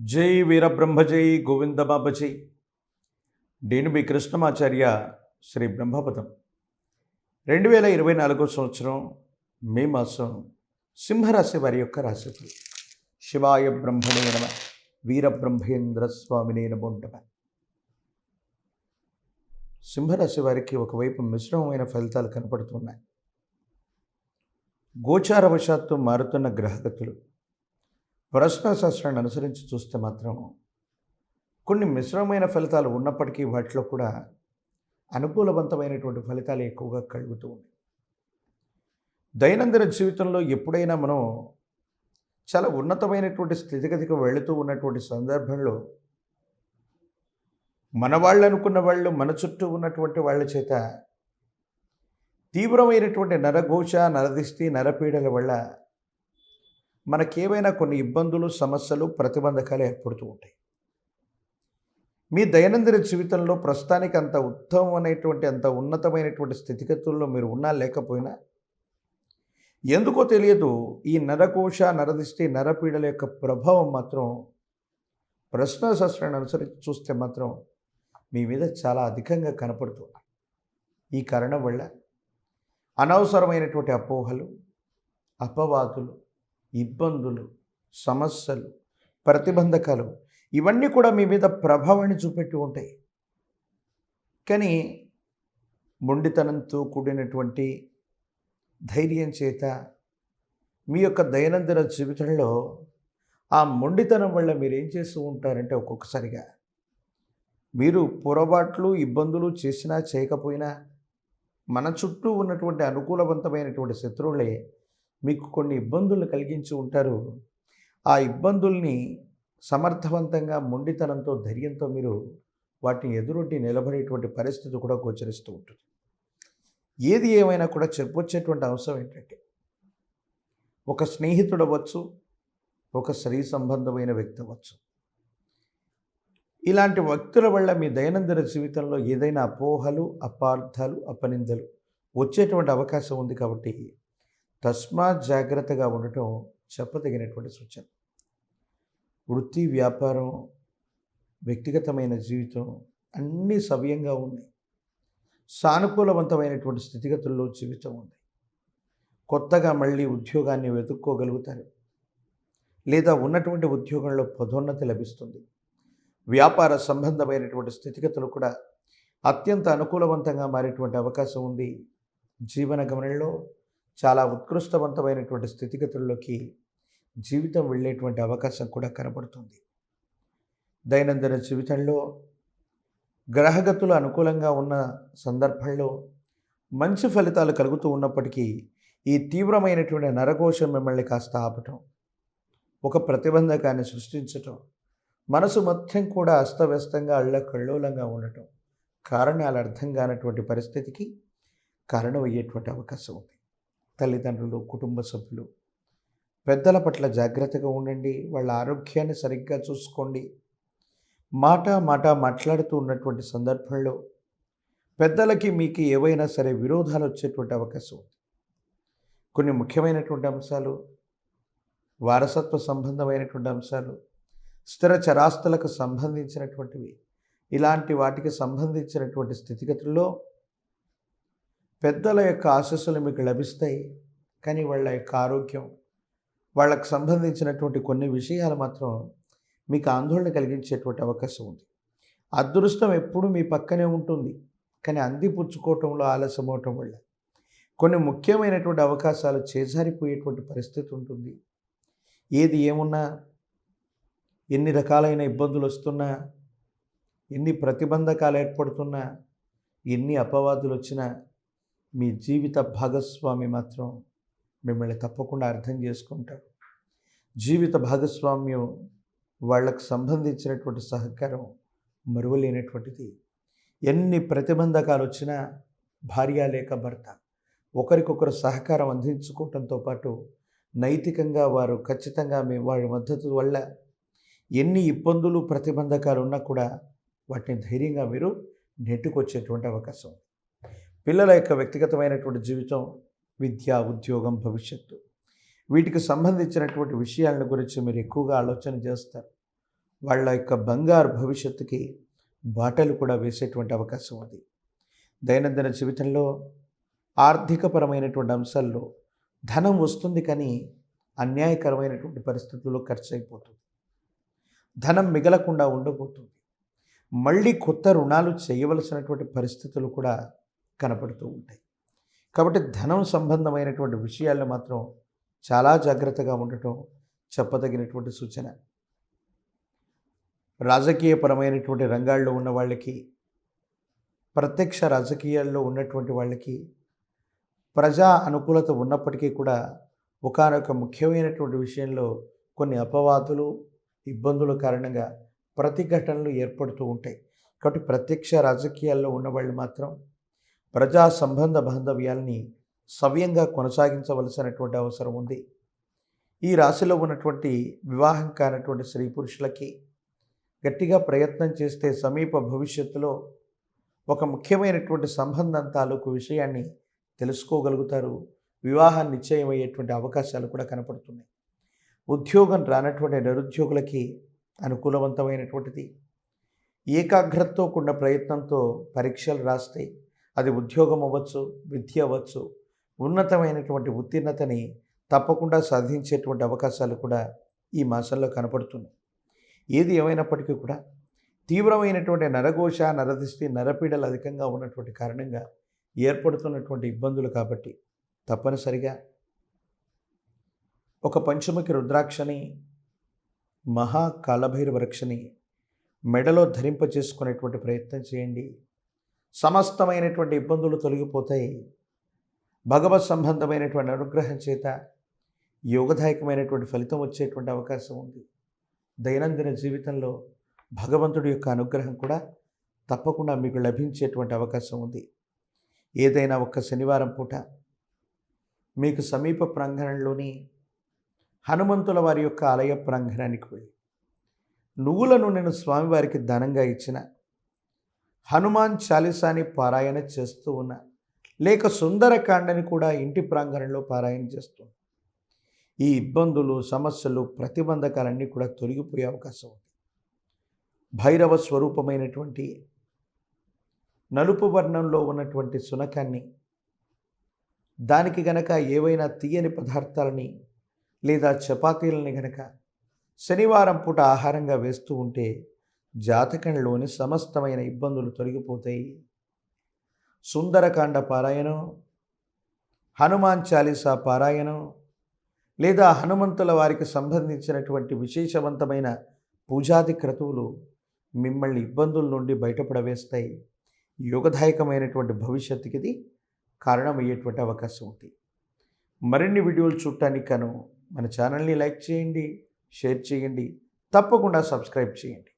జై వీరబ్రహ్మ జై గోవింద బాబ జై నేను మీ కృష్ణమాచార్య శ్రీ బ్రహ్మపదం. రెండు వేల ఇరవై నాలుగో సంవత్సరం మే మాసం సింహరాశి వారి యొక్క రాశిఫలం. శివాయ బ్రహ్మణే నమ వీరబ్రహ్మేంద్ర స్వామినే నమోంటమ సింహరాశి వారికి ఒకవైపు మిశ్రమమైన ఫలితాలు కనపడుతున్నాయి. గోచారవశాత్తు మారుతున్న గ్రహగతులు ప్రశ్న శాస్త్రాన్ని అనుసరించి చూస్తే మాత్రం కొన్ని మిశ్రమమైన ఫలితాలు ఉన్నప్పటికీ వాటిలో కూడా అనుకూలవంతమైనటువంటి ఫలితాలు ఎక్కువగా కలుగుతూ ఉన్నాయి. దైనందిన జీవితంలో ఎప్పుడైనా మనం చాలా ఉన్నతమైనటువంటి స్థితిగతికి వెళుతూ ఉన్నటువంటి సందర్భంలో మన వాళ్ళు అనుకున్న వాళ్ళు మన చుట్టూ ఉన్నటువంటి వాళ్ళ చేత తీవ్రమైనటువంటి నరఘోష నరదిష్టి నరపీడల వల్ల మనకేవైనా కొన్ని ఇబ్బందులు సమస్యలు ప్రతిబంధకాలు ఏర్పడుతూ ఉంటాయి. మీ దైనందిన జీవితంలో ప్రస్తుతానికి అంత ఉత్తమమైనటువంటి అంత ఉన్నతమైనటువంటి స్థితిగతుల్లో మీరు ఉన్నా లేకపోయినా ఎందుకో తెలియదు ఈ నరకోశ నరదిష్టి నరపీడల యొక్క ప్రభావం మాత్రం ప్రశ్న శాస్త్రాన్ని అనుసరించి చూస్తే మాత్రం మీ మీద చాలా అధికంగా కనపడుతుంది ఈ కారణం వల్ల అనవసరమైనటువంటి అపోహలు అపవాదులు ఇబ్బందులు సమస్యలు ప్రతిబంధకాలు ఇవన్నీ కూడా మీ మీద ప్రభావాన్ని చూపెట్టి ఉంటాయి. కానీ మొండితనంతో కూడినటువంటి ధైర్యం చేత మీ యొక్క దైనందిన జీవితంలో ఆ మొండితనం వల్ల మీరు ఏం చేస్తూ ఉంటారంటే ఒక్కొక్కసారిగా మీరు పొరపాట్లు ఇబ్బందులు చేసినా చేయకపోయినా మన చుట్టూ ఉన్నటువంటి అనుకూలవంతమైనటువంటి శత్రువులే మీకు కొన్ని ఇబ్బందులు కలిగించి ఉంటారు. ఆ ఇబ్బందుల్ని సమర్థవంతంగా మొండితనంతో ధైర్యంతో మీరు వాటిని ఎదురొడ్డి నిలబడేటువంటి పరిస్థితి కూడా గోచరిస్తూ ఉంటుంది. ఏది ఏమైనా కూడా చెప్పొచ్చేటువంటి అవసరం ఏంటంటే ఒక స్నేహితుడు అవ్వచ్చు ఒక స్త్రీ సంబంధమైన వ్యక్తి అవ్వచ్చు. ఇలాంటి వ్యక్తుల వల్ల మీ దైనందిన జీవితంలో ఏదైనా అపోహలు అపార్థాలు అపనిందలు వచ్చేటువంటి అవకాశం ఉంది కాబట్టి తస్మాత్ జాగ్రత్తగా ఉండటం చెప్పదగినటువంటి సూచన. వృత్తి వ్యాపారం వ్యక్తిగతమైన జీవితం అన్నీ సవ్యంగా ఉన్నాయి. సానుకూలవంతమైనటువంటి స్థితిగతుల్లో జీవితం ఉంది. కొత్తగా మళ్ళీ ఉద్యోగాన్ని వెతుక్కోగలుగుతారు. లేదా ఉన్నటువంటి ఉద్యోగంలో పదోన్నతి లభిస్తుంది. వ్యాపార సంబంధమైనటువంటి స్థితిగతులు కూడా అత్యంత అనుకూలవంతంగా మారేటువంటి అవకాశం ఉంది. జీవన గమనంలో చాలా ఉత్కృష్టవంతమైనటువంటి స్థితిగతుల్లోకి జీవితం వెళ్ళేటువంటి అవకాశం కూడా కనబడుతుంది. దైనందిన జీవితంలో గ్రహగతులు అనుకూలంగా ఉన్న సందర్భంలో మంచి ఫలితాలు కలుగుతూ ఉన్నప్పటికీ ఈ తీవ్రమైనటువంటి నరకోశం మిమ్మల్ని కాస్త ఆపటం ఒక ప్రతిబంధకాన్ని సృష్టించటం మనసు మొత్తం కూడా అస్తవ్యస్తంగా అల్లకల్లోలంగా ఉండటం కారణాలు అర్థం కానటువంటి పరిస్థితికి కారణమయ్యేటువంటి అవకాశం ఉంది. తల్లిదండ్రులు కుటుంబ సభ్యులు. పెద్దల పట్ల జాగ్రత్తగా ఉండండి. వాళ్ళ ఆరోగ్యాన్ని సరిగ్గా చూసుకోండి. మాట మాట మాట్లాడుతూ ఉన్నటువంటి సందర్భంలో పెద్దలకి మీకు ఏవైనా సరే విరోధాలు వచ్చేటువంటి అవకాశం ఉంది. కొన్ని ముఖ్యమైనటువంటి అంశాలు వారసత్వ సంబంధమైనటువంటి అంశాలు స్థిర చరాస్తులకు సంబంధించినటువంటివి ఇలాంటి వాటికి సంబంధించినటువంటి స్థితిగతుల్లో పెద్దల యొక్క ఆశస్సులు మీకు లభిస్తాయి. కానీ వాళ్ళ యొక్క ఆరోగ్యం వాళ్ళకు సంబంధించినటువంటి కొన్ని విషయాలు మాత్రం మీకు ఆందోళన కలిగించేటువంటి అవకాశం ఉంది. అదృష్టం ఎప్పుడూ మీ పక్కనే ఉంటుంది. కానీ అందిపుచ్చుకోవటంలో ఆలస్యం అవటం వల్ల కొన్ని ముఖ్యమైనటువంటి అవకాశాలు చేజారిపోయేటువంటి పరిస్థితి ఉంటుంది. ఏది ఏమున్నా ఎన్ని రకాలైన ఇబ్బందులు వస్తున్నా ఎన్ని ప్రతిబంధకాలు ఏర్పడుతున్నా ఎన్ని అపవాదులు వచ్చినా మీ జీవిత భాగస్వామి మాత్రం మిమ్మల్ని తప్పకుండా అర్థం చేసుకుంటారు జీవిత భాగస్వామ్యం వాళ్ళకు సంబంధించినటువంటి సహకారం మరువలేనటువంటిది. ఎన్ని ప్రతిబంధకాలు వచ్చినా భార్య లేక భర్త ఒకరికొకరు సహకారం అందించుకోవటంతో పాటు నైతికంగా వారు ఖచ్చితంగా మీ వారి మద్దతు వల్ల ఎన్ని ఇబ్బందులు ప్రతిబంధకాలు ఉన్నా కూడా వాటిని ధైర్యంగా మీరు నెట్టుకొచ్చేటువంటి అవకాశం ఉంది. పిల్లల యొక్క వ్యక్తిగతమైనటువంటి జీవితం విద్య ఉద్యోగం భవిష్యత్తు. వీటికి సంబంధించినటువంటి విషయాలను గురించి మీరు ఎక్కువగా ఆలోచన చేస్తారు. వాళ్ళ యొక్క బంగారు భవిష్యత్తుకి బాటలు కూడా వేసేటువంటి అవకాశం ఉంది దైనందిన జీవితంలో ఆర్థికపరమైనటువంటి అంశాల్లో ధనం వస్తుంది కానీ అన్యాయకరమైనటువంటి పరిస్థితుల్లో ఖర్చు అయిపోతుంది ధనం మిగలకుండా ఉండబోతుంది. మళ్ళీ కొత్త రుణాలు చేయవలసినటువంటి పరిస్థితులు కూడా కనపడుతూ ఉంటాయి. కాబట్టి ధనం సంబంధమైనటువంటి విషయాల్లో మాత్రం చాలా జాగ్రత్తగా ఉండటం చెప్పదగినటువంటి సూచన. రాజకీయపరమైనటువంటి రంగాల్లో ఉన్న వాళ్ళకి ప్రత్యక్ష రాజకీయాల్లో ఉన్నటువంటి వాళ్ళకి ప్రజా అనుకూలత ఉన్నప్పటికీ కూడా ఒకనొక ముఖ్యమైనటువంటి విషయంలో కొన్ని అపవాదులు ఇబ్బందుల కారణంగా ప్రతిఘటనలు ఏర్పడుతూ ఉంటాయి. కాబట్టి ప్రత్యక్ష రాజకీయాల్లో ఉన్నవాళ్ళు మాత్రం ప్రజా సంబంధ బాంధవ్యాల్ని సవ్యంగా కొనసాగించవలసినటువంటి అవసరం ఉంది. ఈ రాశిలో ఉన్నటువంటి వివాహం కానటువంటి స్త్రీ పురుషులకి గట్టిగా ప్రయత్నం చేస్తే సమీప భవిష్యత్తులో ఒక ముఖ్యమైనటువంటి సంబంధం తాలూకు విషయాన్ని తెలుసుకోగలుగుతారు. వివాహం నిశ్చయమయ్యేటువంటి అవకాశాలు కూడా కనపడుతున్నాయి. ఉద్యోగం రానటువంటి నిరుద్యోగులకి అనుకూలవంతమైనటువంటిది. ఏకాగ్రతతో కూడిన ప్రయత్నంతో పరీక్షలు రాస్తే అది ఉద్యోగం అవ్వచ్చు విద్య అవ్వచ్చు ఉన్నతమైనటువంటి ఉత్తీర్ణతని తప్పకుండా సాధించేటువంటి అవకాశాలు కూడా ఈ మాసంలో కనపడుతున్నాయి. ఏది ఏమైనప్పటికీ కూడా తీవ్రమైనటువంటి నరఘోష నరదిష్టి నరపీడలు అధికంగా ఉన్నటువంటి కారణంగా ఏర్పడుతున్నటువంటి ఇబ్బందులు కాబట్టి తప్పనిసరిగా ఒక పంచముఖి రుద్రాక్షని మహాకాలభైర వృక్షని మెడలో ధరింప చేసుకునేటువంటి ప్రయత్నం చేయండి. సమస్తమైనటువంటి ఇబ్బందులు తొలగిపోతాయి. భగవత్ సంబంధమైనటువంటి అనుగ్రహం చేత యోగదాయకమైనటువంటి ఫలితం వచ్చేటువంటి అవకాశం ఉంది. దైనందిన జీవితంలో భగవంతుడి యొక్క అనుగ్రహం కూడా తప్పకుండా మీకు లభించేటువంటి అవకాశం ఉంది. ఏదైనా ఒక్క శనివారం పూట మీకు సమీప ప్రాంగణంలోని హనుమంతుల వారి యొక్క ఆలయ ప్రాంగణానికి వెళ్ళి నువ్వులను నేను స్వామివారికి దానంగా ఇచ్చిన హనుమాన్ చాలీసాని పారాయణ చేస్తూ ఉన్నా లేక సుందరకాండని కూడా ఇంటి ప్రాంగణంలో పారాయణ చేస్తుంది ఈ ఇబ్బందులు సమస్యలు ప్రతిబంధకాలన్నీ కూడా తొలగిపోయే అవకాశం ఉంది. భైరవ స్వరూపమైనటువంటి నలుపు వర్ణంలో ఉన్నటువంటి సునకాన్ని దానికి గనక ఏవైనా తీయని పదార్థాలని లేదా చపాతీలని గనక శనివారం పూట ఆహారంగా వేస్తూ ఉంటే జాతకంలోని సమస్తమైన ఇబ్బందులు తొలగిపోతాయి. సుందరకాండ పారాయణం హనుమాన్ చాలీసా పారాయణం లేదా హనుమంతుల వారికి సంబంధించినటువంటి విశేషవంతమైన పూజాది క్రతువులు మిమ్మల్ని ఇబ్బందుల నుండి బయటపడవేస్తాయి. యోగదాయకమైనటువంటి భవిష్యత్తుకి ఇది కారణమయ్యేటువంటి అవకాశం ఉంది. మరిన్ని వీడియోలు చూడటానికి కను మన ఛానల్ని లైక్ చేయండి షేర్ చేయండి తప్పకుండా సబ్స్క్రైబ్ చేయండి.